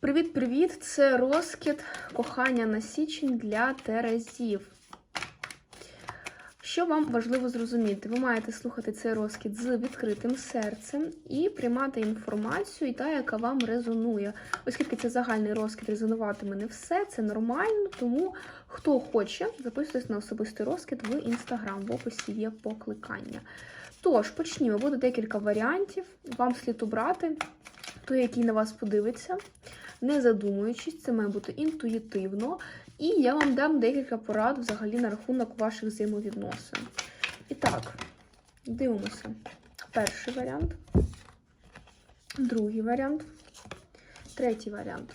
Привіт-привіт! Це розкид кохання на січень для терезів. Що вам важливо зрозуміти? Ви маєте слухати цей розкид з відкритим серцем і приймати інформацію, і та, яка вам резонує. Оскільки це загальний розкид, резонуватиме не все, це нормально, тому хто хоче, записуйтесь на особистий розкид в інстаграм, в описі є покликання. Тож, почнімо. Буде декілька варіантів. Вам слід обрати той, який на вас подивиться, не задумуючись, це має бути інтуїтивно. І я вам дам декілька порад взагалі на рахунок ваших взаємовідносин. І так, дивимося. Перший варіант, другий варіант, третій варіант.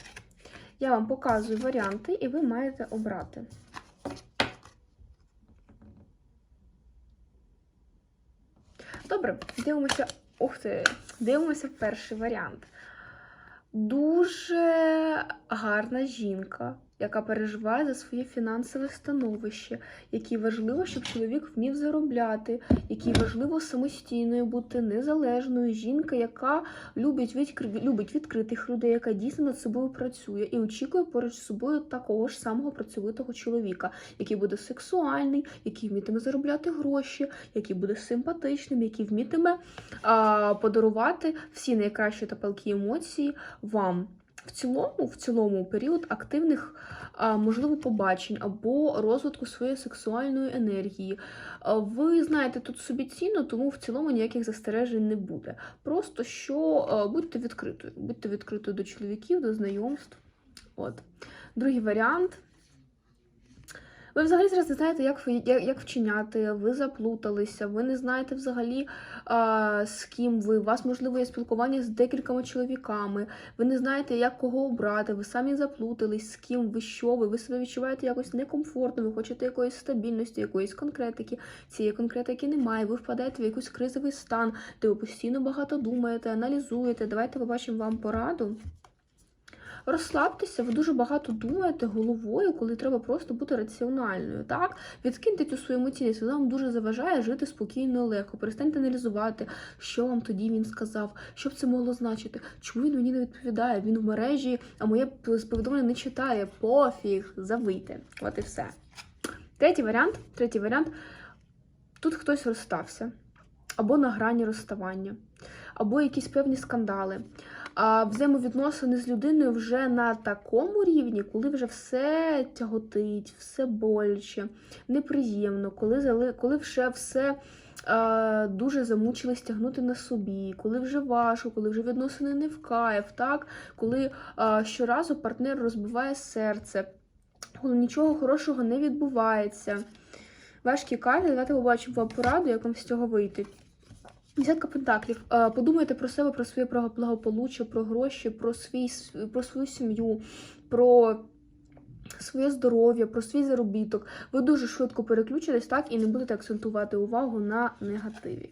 Я вам показую варіанти, і ви маєте обрати. Добре, дивимося. Ух ти, дивимося перший варіант. Дуже гарна жінка, яка переживає за своє фінансове становище, якій важливо, щоб чоловік вмів заробляти, якій важливо самостійною бути незалежною. Жінка, яка любить, відкр... любить відкритих людей, яка дійсно над собою працює і очікує поруч з собою такого ж самого працьовитого чоловіка, який буде сексуальний, який вмітиме заробляти гроші, який буде симпатичним, який вмітиме а, подарувати всі найкращі та палкі емоції вам. В цілому, в цілому період активних, можливо, побачень або розвитку своєї сексуальної енергії. Ви знаєте тут собі ціну, тому в цілому ніяких застережень не буде. Просто що будьте відкритою, будьте відкритою до чоловіків, до знайомств. От. Другий варіант. Ви взагалі зараз не знаєте, як, як вчиняти, ви заплуталися, ви не знаєте взагалі, а, з ким ви. У вас, можливо, є спілкування з декількома чоловіками, ви не знаєте, як кого обрати, ви самі заплутались, з ким ви що ви, ви себе відчуваєте якось некомфортно, ви хочете якоїсь стабільності, якоїсь конкретики. Цієї конкретики немає, ви впадаєте в якийсь кризовий стан, де ви постійно багато думаєте, аналізуєте. Давайте побачимо вам пораду. Розслабтеся, ви дуже багато думаєте головою, коли треба просто бути раціональною. Так, відкиньте цю свою емоційність, вона вам дуже заважає жити спокійно і легко. Перестаньте аналізувати, що вам тоді він сказав, що б це могло значити, чому він мені не відповідає. Він в мережі, а моє повідомлення не читає. Пофіг, завийте. От і все. Третій варіант. Третій варіант. Тут хтось розстався, або на грані розставання, або якісь певні скандали а взаємовідносини з людиною вже на такому рівні, коли вже все тяготить, все боляче, неприємно, коли коли вже все е, дуже замучились тягнути на собі, коли вже важко, коли вже відносини не в кайф, так? коли е, щоразу партнер розбиває серце, коли нічого хорошого не відбувається. Важкі карти, давайте побачимо вам пораду, як вам з цього вийти. Десятка пентаклів. Е, Подумайте про себе, про своє благо- благополуччя, про гроші, про свій про свою сім'ю, про своє здоров'я, про свій заробіток. Ви дуже швидко переключитесь, так, і не будете акцентувати увагу на негативі.